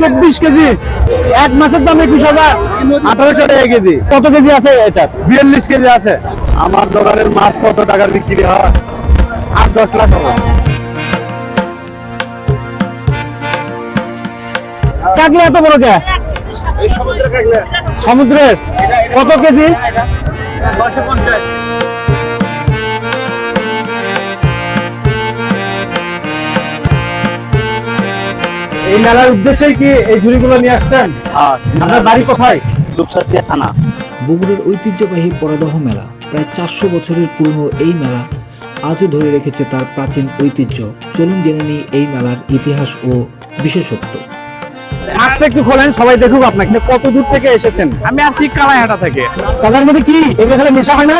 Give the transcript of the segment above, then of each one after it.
চব্বিশ কেজি। এক মাসের দাম একুশ হাজার। আঠারোশো টাকা কেজি। কত কেজি আছে এটা? বিয়াল্লিশ কেজি আছে। আমার দোকানের মাছ কত টাকার বিক্রি হয়? আট দশ লাখ হবে। কাকলে এত বড় কে? সমুদ্রের কত কেজি? এই মেলার উদ্দেশ্যে কি এই ঝুড়িগুলো নিয়ে আসছেন? আপনার বাড়ি কোথায়? দুপসাসিয়া থানা। বগুড়ার ঐতিহ্যবাহী পরাদহ মেলা। প্রায় চারশো বছরের পুরনো এই মেলা আজও ধরে রেখেছে তার প্রাচীন ঐতিহ্য। চলুন জেনে নিই এই মেলার ইতিহাস ও বিশেষত্ব। আজকে একটু খোলেন সবাই দেখুক আপনাকে। কত দূর থেকে এসেছেন? আমি আসছি কালাইহাটা থেকে। তাদের মধ্যে কি? এগুলো এখানে মেশা হয় না?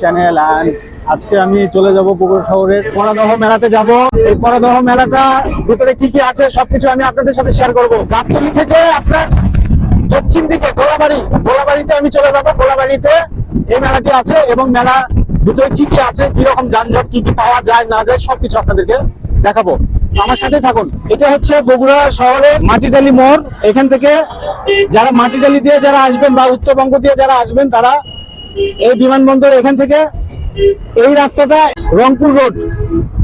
Channel and আজকে আমি চলে যাব বগুড়া শহরের পরাদহ মেলাতে যাব। এই পরাদহ মেলাটা ভিতরে কি কি আছে সবকিছু আমি আপনাদের সাথে শেয়ার করব। গাবতলি থেকে আপনার দক্ষিণ দিকে গোলাবাড়ি, গোলাবাড়িতে আমি চলে যাব। গোলাবাড়িতে এই মেলাটি আছে এবং মেলা ভিতরে কি কি আছে কি রকম যানজট, কি কি পাওয়া যায়, না যায়, সবকিছু আপনাদেরকে দেখাবো। আমার সাথে থাকুন। এটা হচ্ছে বগুড়া শহরের মাটিডালি মোড়। এখান থেকে যারা মাটিডালি দিয়ে যারা আসবেন বা উত্তরবঙ্গ দিয়ে যারা আসবেন, তারা এই বিমানবন্দর এখান থেকে এই রাস্তাটা রংপুর রোড।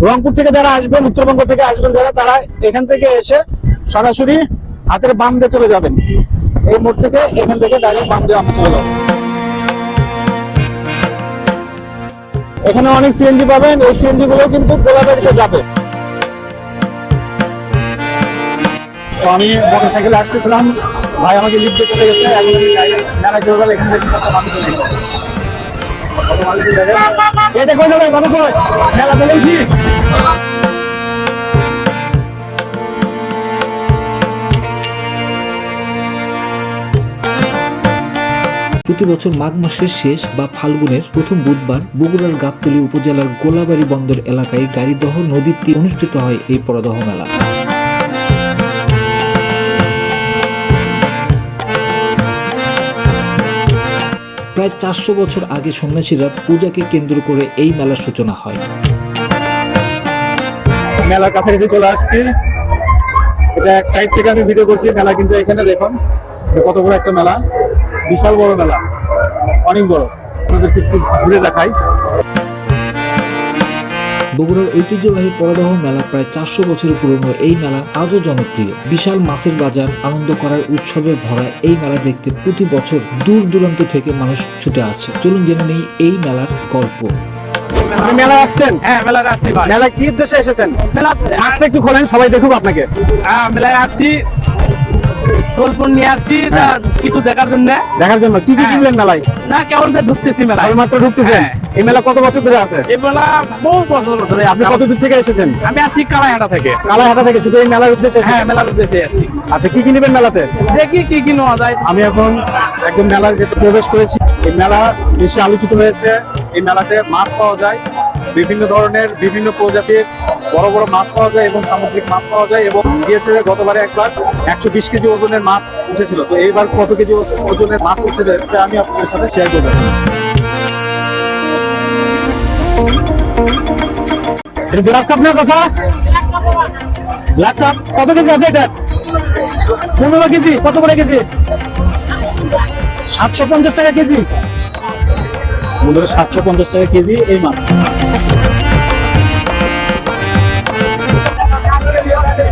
রংপুর থেকে যারা আসবেন, উত্তরবঙ্গ থেকে আসবেন, যারা, তারা এখান থেকে এসে সরাসরি হাতের বাম দিয়ে চলে যাবেন। এই মোড় থেকে এখান থেকে ডাইরেক্ট বাম দিয়ে চলে যাবেন। এখানে অনেক সিএনজি পাবেন, এই সিএনজি গুলো কিন্তু গোলাবাড়িতে যাবে। তো আমি মোটরসাইকেলে আসতেছিলাম, ভাই আমাকে লিফটে চলে গেছে, আমি এখান থেকে প্রতি বছর মাঘ মাসের শেষ বা ফাল্গুনের প্রথম বুধবার বগুড়ার গাবতলী উপজেলার গোলাবাড়ি বন্দর এলাকায় গাড়িদহ নদীর তীরে অনুষ্ঠিত হয় এই পরদহ মেলা। প্রায় চারশো বছর আগে সন্ন্যাসীরা পূজাকে কেন্দ্র করে এই মেলার সূচনা হয়। মেলার কাছাকাছি চলে আসছি। এটা এক সাইড থেকে আমি ভিডিও করছি, মেলা কিন্তু এখানে দেখুন। কত বড় একটা মেলা। বিশাল বড় মেলা। অনেক বড়। আপনাদেরকে একটু ঘুরে দেখাই। বগুড়ার ঐতিহ্যবাহী পরদহ মেলা প্রায় চারশো বছরের পুরনো এই মেলা আজও জনপ্রিয়। বিশাল মাছের বাজার আনন্দ করার উৎসবে ভরা এই মেলা দেখতে প্রতি বছর দূর দূরান্ত থেকে মানুষ ছুটে আসে। চলুন জেনে নেই এই মেলার গল্প। আপনি মেলা আসছেন? হ্যাঁ মেলায় আসছি ভাই। মেলা কি উদ্দেশ্যে এসেছেন? মেলা আজকে একটু খোলেন সবাই দেখুক আপনাকে। হ্যাঁ মেলায় আসছি। সোলপুর নিয়ে আসছি কিছু দেখার জন্য। দেখার জন্য কি কি হ্যাঁ। কিনলেন মেলায়? না কেমন ঢুকতেছি মেলায়। সবেমাত্র ঢুকতেছেন? হ্যাঁ। এই মেলা কত বছর ধরে আছে? এই মেলা বহু বছর ধরে আপনি কত দূর থেকে এসেছেন? আমি আসছি কালাইহাটা থেকে। কালাহাটা থেকে শুধু এই মেলার উদ্দেশ্যে হ্যাঁ মেলার উদ্দেশ্যে আসছি আচ্ছা কি কি নেবেন মেলাতে? দেখি কি কি নেওয়া যায়। আমি এখন একদম মেলার ভেতরে প্রবেশ করেছি। এই মেলা বেশি আলোচিত হয়েছে। এই মেলাতে মাছ পাওয়া যায়। বিভিন্ন ধরনের বিভিন্ন প্রজাতির বড় বড় মাছ পাওয়া যায় এবং সামুদ্রিক মাছ পাওয়া যায় এবং গিয়েছে গতবারে একবার একশো বিশ কেজি ওজনের মাছ উঠেছিল। তো এইবার কত কেজি ওজ- ওজনের মাছ উঠেছে এটা আমি আপনাদের সাথে শেয়ার করব। কাপ না কাপ। কত কেজি আছে পনেরো কেজি, কত করে কেজি? সাতশো পঞ্চাশ টাকা কেজি। সাতশো পঞ্চাশ টাকা কেজি এই মাছ।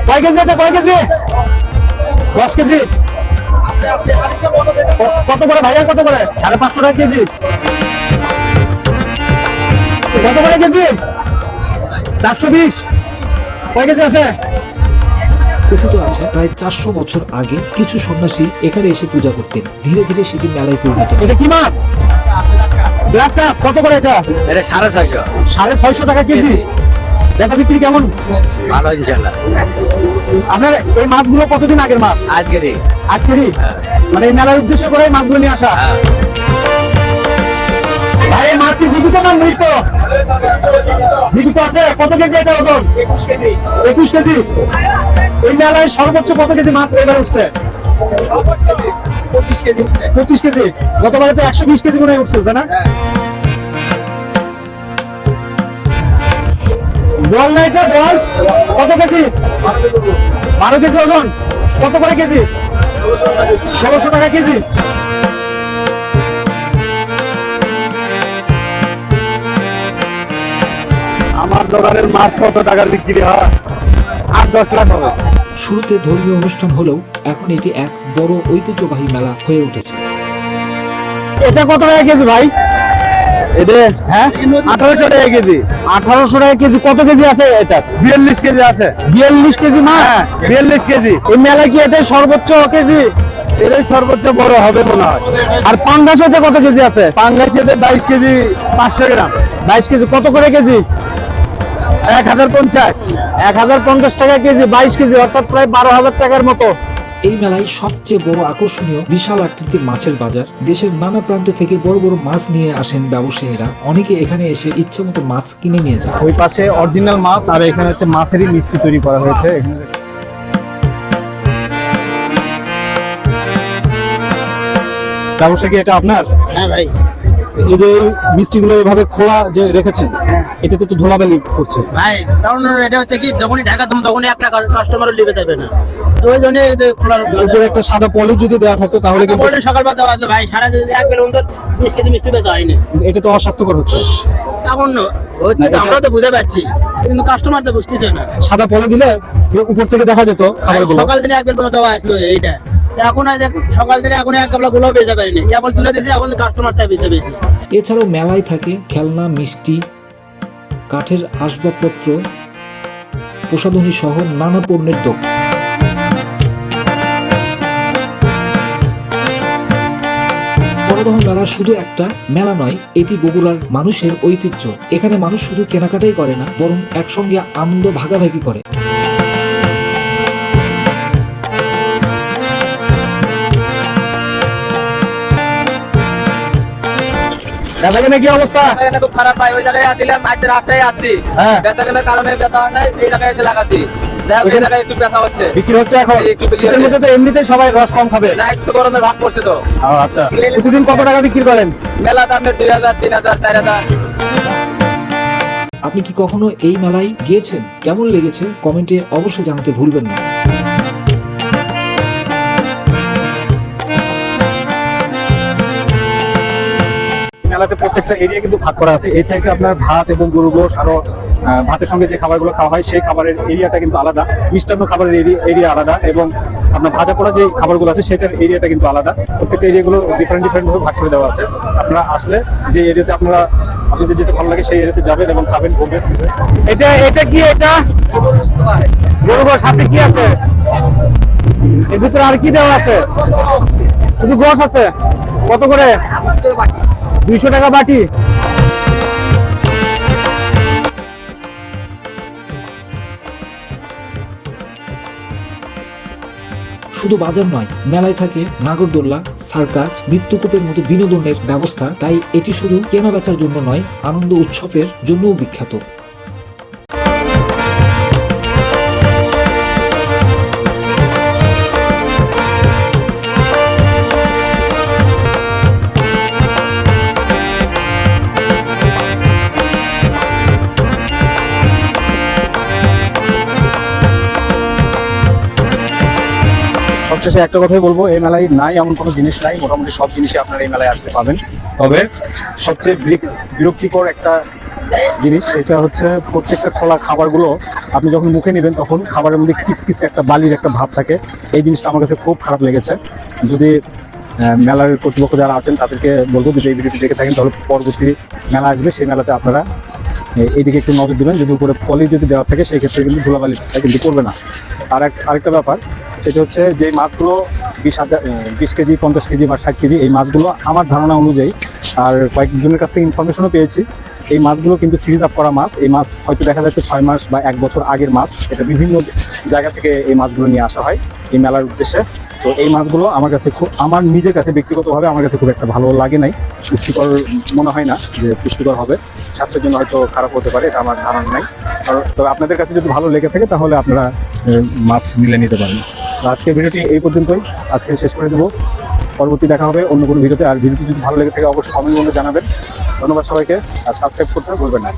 কয় কেজি এটা? কয় কেজি? দশ কেজি। কত করে ভাইয়া? কত করে? সাড়ে পাঁচশো টাকা কেজি। কত করে কেজি? চারশো বিশ। কয় কেজি আছে? কথিত আছে প্রায় চারশো বছর আগে কিছু সন্ন্যাসী এখানে এসে পূজা করতেন। ধীরে ধীরে সেটি মেলায় পরিণত এটা কি মাছ? ব্ল্যাক কাপ কত করে এটা? এটা সাড়ে ছয়শো। সাড়ে ছয়শো টাকা কেজি। দেখা বিক্রি কেমন? ভালো ইনশাল্লাহ। আপনার এই মাছগুলো কতদিন আগের মাছ? আজকেরই। আজকেরই? মানে এই মেলার উদ্দেশ্য করে এই মাছগুলো নিয়ে আসা? হ্যাঁ। মাছ জীবিত না মৃত? জীবিত আছে? কত কেজি এটা ওজন? একুশ কেজি। এই মেলায় সর্বোচ্চ কত কেজি মাছ এবার উঠছে? পঁচিশ কেজি। উঠছে গতবারে তো একশো বিশ কেজি মনে তাই না? বল না এটা, বল। কত কেজি? বারো কেজি ওজন। কত করে কেজি? ষোলোশো টাকা কেজি। দোকানের মাছ কত টাকার বিক্রি হয়? আট দশ লাখ হবে। শুরুতে ধর্মীয় অনুষ্ঠান হলেও এখন এটি এক বড় ঐতিহ্যবাহী মেলা হয়ে উঠেছে। এটা কত টাকা কেজি ভাই? এটা? হ্যাঁ? আঠারোশো টাকা কেজি। আঠারোশো টাকা কেজি কত কেজি আছে এটা? বিয়াল্লিশ কেজি আছে। বিয়াল্লিশ কেজি হ্যাঁ বিয়াল্লিশ কেজি। এই মেলা কি এটাই সর্বোচ্চ কেজি? এটাই সর্বোচ্চ বড় হবে মনে হয়। আর পাঙ্গাস কত কেজি আছে? পাঙ্গাসেতে বাইশ কেজি পাঁচশো গ্রাম। বাইশ কেজি কত করে কেজি? এক হাজার পঞ্চাশ। এক হাজার পঞ্চাশ টাকা কেজি বাইশ কেজি অর্থাৎ প্রায় বারো হাজার টাকার মতো। এই মেলায় সবচেয়ে বড় আকর্ষণীয় বিশাল আকৃতির মাছের বাজার। দেশের নানা প্রান্ত থেকে বড় বড় মাছ নিয়ে আসেন ব্যবসায়ীরা। অনেকে এখানে এসে ইচ্ছে মতো মাছ কিনে নিয়ে যান। ওই পাশে অরিজিনাল মাছ আর এখানে হচ্ছে মাছেরই মিষ্টি তৈরি করা হয়েছে। এখানে ব্যবসা কি এটা আপনার? হ্যাঁ ভাই। এই যে মিষ্টিগুলো এভাবে খোলা যে রেখেছেন এটাতে তো ধুলাবালি করছে। ভাই কারণ এটা হচ্ছে কি যখনই ঢাকা তুমি তখনই একটা কাস্টমারও লিবে থাকবে না। তো ওই জন্য খোলার উপরে একটা সাদা পলি যদি দেওয়া থাকতো তাহলে কিন্তু সকালবেলা দেওয়া ভাই সারা দিন এক বেলা অন্তর বিশ কেজি মিষ্টি বেচা হয়নি। এটা তো অস্বাস্থ্যকর হচ্ছে। তো আমরা তো বুঝতে পারছি কিন্তু কাস্টমার তো বুঝতেছে না। সাদা পলি দিলে উপর থেকে দেখা যেত সকাল দিনে এক বেলা দেওয়া আসলো এইটা। এছাড়াও মেলায় থাকে খেলনা, মিষ্টি, কাঠের আসবাবপত্র, প্রসাধনী সহ নানা পণ্যের দোকান। বড়দহ মেলা শুধু একটা মেলা নয়, এটি বগুড়ার মানুষের ঐতিহ্য। এখানে মানুষ শুধু কেনাকাটাই করে না, বরং একসঙ্গে আনন্দ ভাগাভাগি করে। দাদা কি অবস্থা? বেচাকেনা খুব খারাপ ভাই ওই জায়গায় আসছিলাম আজ হ্যাঁ। বেচাকেনার কারণে বেচা হয় এই জায়গায় এসে লাগাচ্ছি। যাই হোক, এই জায়গায় একটু বেচা হচ্ছে। বিক্রি হচ্ছে এখন? শীতের মধ্যে তো এমনিতেই সবাই রস কম খাবে। না একটু ভাগ পড়ছে তো। আচ্ছা। প্রতিদিন কত টাকা বিক্রি করেন? মেলা দুই হাজার তিন হাজার চার হাজার। আপনি কি কখনো এই মেলায় গিয়েছেন? কেমন লেগেছে? কমেন্টে অবশ্যই জানাতে ভুলবেন না। মেলাতে প্রত্যেকটা এরিয়া কিন্তু ভাগ করা আছে। এই সাইডে আপনার ভাত এবং গরু গোশ আরও ভাতের সঙ্গে যে খাবারগুলো খাওয়া হয়, সেই খাবারের এরিয়াটা কিন্তু আলাদা। মিষ্টান্ন খাবারের এরিয়া আলাদা এবং আপনার ভাজা পোড়া যে খাবারগুলো আছে, সেটার এরিয়াটা কিন্তু আলাদা। প্রত্যেকটা এরিয়াগুলো ডিফারেন্ট ডিফারেন্ট ভাবে ভাগ করে দেওয়া আছে। আপনারা আসলে যে এরিয়াতে আপনারা, আপনাদের যেতে ভালো লাগে, সেই এরিয়াতে যাবেন এবং খাবেন, ঘুরবেন। এটা এটা কি এটা? গরু গোশ সাথে কি আছে? এর ভিতরে আর কি দেওয়া আছে? শুধু গোশ আছে? কত করে? দুইশো টাকা বাটি। শুধু বাজার নয়, মেলায় থাকে নাগরদোল্লা, সার্কাস, মৃত্যুকূপের মতো বিনোদনের ব্যবস্থা। তাই এটি শুধু কেনা বেচার জন্য নয়, আনন্দ উৎসবের জন্যও বিখ্যাত। সবশেষে একটা কথাই বলব, এই মেলায় নাই এমন কোনো জিনিস নাই, মোটামুটি সব জিনিসই আপনারা এই মেলায় আসতে পাবেন। তবে সবচেয়ে বিরক- বিরক্তিকর একটা জিনিস, সেটা হচ্ছে প্রত্যেকটা খোলা খাবারগুলো আপনি যখন মুখে নেবেন তখন খাবারের মধ্যে কিস কিস একটা বালির একটা ভাব থাকে। এই জিনিসটা আমার কাছে খুব খারাপ লেগেছে। যদি মেলার কর্তৃপক্ষ যারা আছেন তাদেরকে বলব যদি এই ভিডিওটি দেখে থাকেন, তাহলে পরবর্তী মেলা আসবে, সেই মেলাতে আপনারা এইদিকে একটু নজর দেবেন। যদি উপরে পলি যদি দেওয়া থাকে, সেই ক্ষেত্রে কিন্তু ধুলাবালি কিন্তু করবে না। আর এক আরেকটা ব্যাপার সেটা হচ্ছে যে মাছগুলো বিশ হাজার বিশ কেজি, পঞ্চাশ কেজি বা ষাট কেজি, এই মাছগুলো আমার ধারণা অনুযায়ী, আর কয়েকজনের কাছ থেকে ইনফরমেশনও পেয়েছি, এই মাছগুলো কিন্তু ফ্রিজ আপ করা মাছ। এই মাছ হয়তো দেখা যাচ্ছে ছয় মাস বা এক বছর আগের মাছ। এটা বিভিন্ন জায়গা থেকে এই মাছগুলো নিয়ে আসা হয় এই মেলার উদ্দেশ্যে। তো এই মাছগুলো আমার কাছে খুব, আমার নিজের কাছে ব্যক্তিগতভাবে আমার কাছে খুব একটা ভালো লাগে নাই। পুষ্টিকর মনে হয় না যে পুষ্টিকর হবে। স্বাস্থ্যের জন্য হয়তো খারাপ হতে পারে, এটা আমার ধারণা নাই। তবে আপনাদের কাছে যদি ভালো লেগে থাকে, তাহলে আপনারা মাছ মিলে নিতে পারেন। তো আজকের ভিডিওটি এই পর্যন্তই। আজকে শেষ করে দেবো। পরবর্তী দেখা হবে অন্য কোনো ভিডিওতে। আর ভিডিওটি যদি ভালো লেগে থাকে, অবশ্যই কমেন্ট জানাবেন। ধন্যবাদ সবাইকে। আর সাবস্ক্রাইব করতে ভুলবেন না।